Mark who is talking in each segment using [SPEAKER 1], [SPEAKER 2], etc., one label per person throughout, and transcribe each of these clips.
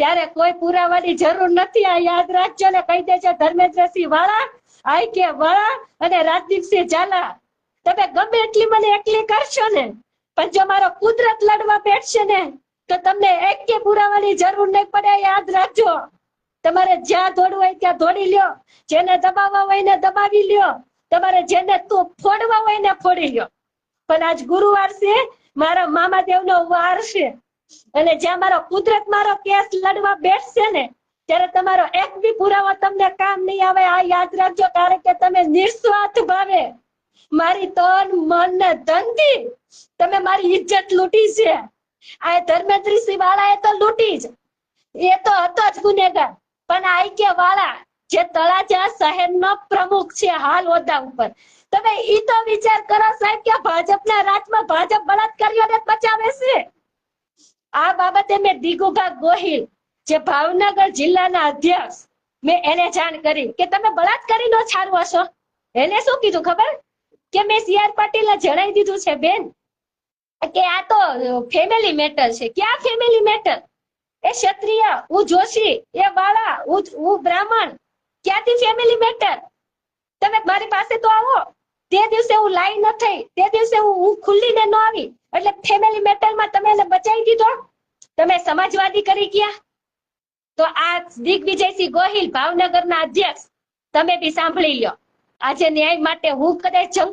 [SPEAKER 1] ત્યારે કોઈ પુરાવાની જરૂર નથી. આ યાદ રાખજો ને કહી દેજો ધર્મેન્દ્રસિંહ વાળા આઈ કે વાળા અને રાજદીપસિંહ ઝાલા તમે ગમે એટલી મને એકલી કરશો ને, પણ જો મારો કુદરત લડવા બેઠશે ને, તો તમને એક કે પુરાવાની જરૂર નહીં પડે યાદ રાખજો. તમારે જ્યાં દોડવું હોય ત્યાં દોડી લ્યો. જેને દબાવવા હોય ને દબાવી લ્યો. તમારે જેને તું ફોડવા હોય ને ફોડી લ્યો. પણ આજ ગુરુવાર છે, મારા મામા દેવનો વાર છે. અને જ્યાં મારો કુદરત મારો કેસ લડવા બેસશે ને, ત્યારે તમારો એક બી પુરાવો તમને કામ નહીં આવે, આ યાદ રાખજો, કારણ કે તમે નિસ્વાર્થ ભાવે. મારી તન, મન ને ધનથી તમે મારી ઇજ્જત લૂંટી છે. આ ધર્મેન્દ્રસિંહ એ તો લૂંટી જ. એ તો હતો જ ગુનેગાર. પણ આઈકે વાળા જે તળાજા શહેરનો પ્રમુખ છે હાલ હોદ્દા ઉપર. તમે ઈ તો વિચાર કરો સાહેબ કે ભાજપના રાજમાં ભાજપ બળાત્કારીઓને બચાવે છે? આ બાબતે મેં દિગુભા ગોહિલ, જે ભાવનગર જિલ્લાના અધ્યક્ષ, મેં એને જાણ કરી કે તમે બળાત્કારી નો છારવો છો એને શું કીધું ખબર? કે મેં સીઆર પાટીલે જણાવી દીધું છે, બેન. કે આ તો ફેમિલી મેટર છે. ક્યાં ફેમિલી મેટર એ ક્ષત્રિય હું જોશી, એ વાળા હું બ્રાહ્મણ. ક્યાંથી ફેમિલી મેટર તમે મારી પાસે તો આવો. તે દિવસે હું લાઈ ન થઈ, તે દિવસે હું હું ખુલ્લીને ન આવી. એટલે ફેમિલી મેટરમાં તમે એને બચાવી દીધો. તમે સમાજવાદી કરી ગયા. તો આ દિગ્વિજયસિંહ ગોહિલ ભાવનગરના અધ્યક્ષ, તમે બી સાંભળી લ્યો. આજે ન્યાય માટે હું કદાચ જંગ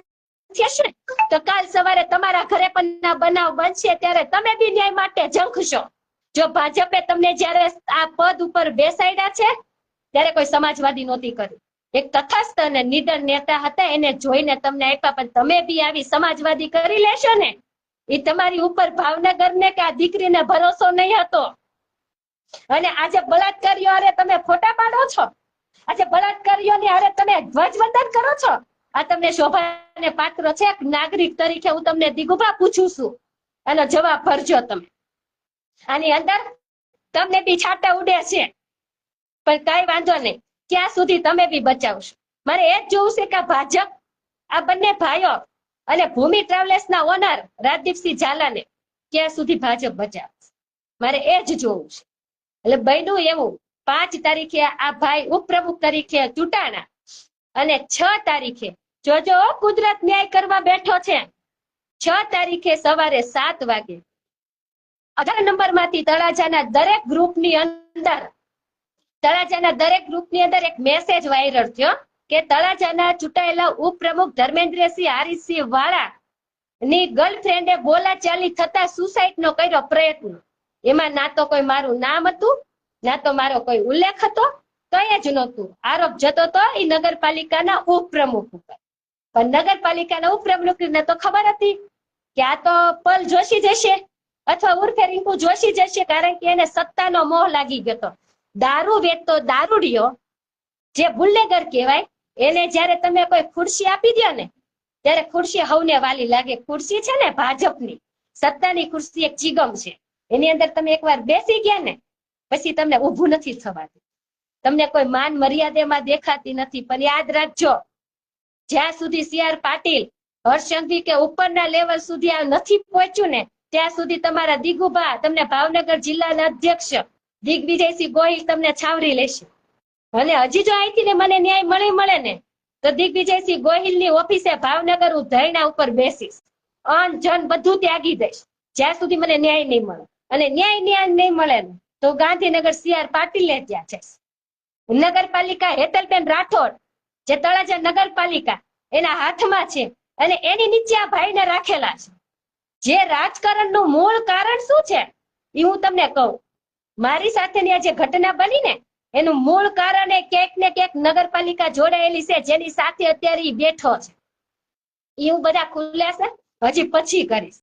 [SPEAKER 1] થશે તો કાલ સવારે તમારા ઘરે પણ બનાવ બનશે, ત્યારે તમે બી ન્યાય માટે ઝંખશો જો ભાજપે તમને જ્યારે આ પદ ઉપર બેસાડ્યા છે, ત્યારે કોઈ સમાજવાદી નહોતી કરી. એક તથસ્થ અને નિડર નેતા હતા, એને જોઈને તમને આપ્યા, પણ તમે બી આવી સમાજવાદી કરી લેશો ને? એ તમારી ઉપર ભાવનગર ને કે આ દીકરીને ભરોસો નહીં હતો? અને આજે બળાત્કારીઓ અરે તમે ફોટા પાડો છો? આજે બળાત્કારીઓની હારે તમે ધ્વજવંદન કરો છો? આ તમને શોભાને પાત્ર છે એક નાગરિક તરીકે હું તમને દિગુભા પૂછું છું. એનો જવાબ ભરજો તમે. આની અંદર તમને બી છાટા ઉડે છે. પણ કઈ વાંધો નહીં. ક્યાં સુધી તમે બી બચાવશો. મારે એ જ જોવું છે કે ભાજપ, આ બંને ભાઈઓ અને ભૂમિ ટ્રાવેલ્સ ના ઓનર રાજદીપસિંહ ઝાલાને ક્યાં સુધી ભાજપ બચાવશે? મારે એ જ જોવું છે. એટલે બન્યું એવું, પાંચ તારીખે આ ભાઈ ઉપપ્રમુખ તરીકે ચૂંટાણા અને છ તારીખે જોજો કુદરત ન્યાય કરવા બેઠો છે, છ તારીખે સવારે સાત વાગે, અઢાર નંબરમાંથી તળાજાના દરેક ગ્રુપની અંદર તળાજાના દરેક ગ્રુપની અંદર એક મેસેજ વાયરલ થયો કે તળાજાના ચૂંટાયેલા ઉપપ્રમુખ ધર્મેન્દ્રસિંહ હરીશસિંહ વાળા ની ગર્લફ્રેન્ડે બોલાચાલી થતા સુસાઇડ નો કર્યો પ્રયત્ન. એમાં ના તો કોઈ મારું નામ હતું, ના તો મારો કોઈ ઉલ્લેખ હતો તો એ જ નહોતું. આરોપ જતો તો એ નગરપાલિકાના ઉપપ્રમુખ ઉપર. પણ નગરપાલિકાના ઉપપ્રમુખને તો ખબર હતી કે આ તો પલ જોશી જશે અથવા ઉર્ફે રિંકુ જોશી જશે કારણ કે એને સત્તાનો મોહ લાગી ગયો દારૂ વેચતો દારૂડિયો જે બુલ્લેગર કહેવાય, એને જ્યારે તમે કોઈ ખુરશી આપી દો ને, ત્યારે ખુરશી હવને વાલી લાગે. ખુરશી છે ને ભાજપની. સત્તાની ખુરશી એક ચીગમ છે. એની અંદર તમે એકવાર બેસી ગયા ને, પછી તમને ઊભું નથી થવાતું. તમને કોઈ માન મર્યાદામાં દેખાતી નથી. પણ યાદ રાખજો, જ્યાં સુધી સી આર પાટીલ હર્ષંઘવી કે ઉપરના લેવલ સુધી આ નથી પહોંચ્યું ને, ત્યાં સુધી તમારા દિગુભા, તમને ભાવનગર જિલ્લાના અધ્યક્ષ દિગ્વિજયસિંહ ગોહિલ તમને છાવરી લેશે. ભલે હજી જો અહીંથી ને મને ન્યાય મળે મળે ને, તો દિગ્વિજયસિંહ ગોહિલની ઓફિસે ભાવનગર હું ધરણા ઉપર બેસીશ. અન જન બધું ત્યાગી દઈશ. જ્યાં સુધી મને ન્યાય નહીં મળે. અને ન્યાય ન્યાય નહીં મળે ને, તો ગાંધીનગર સીઆર પાટીલ ને ત્યાં જઈશ. નગરપાલિકા હેતલબેન રાઠોડ, જે તળાજા નગરપાલિકા, એના હાથમાં છે અને એની નીચે આ ભાઈને રાખેલા છે. જે રાજકારણનું મૂળ કારણ શું છે, એ હું તમને કહું. મારી સાથેની આ જે ઘટના બની ને, એનું મૂળ કારણ એ ક્યાંક ને ક્યાંક નગરપાલિકા જોડાયેલી છે, જેની સાથે અત્યારે બેઠો છે. એ હું બધા ખુલ્યા છે, હજી પછી કરીશ.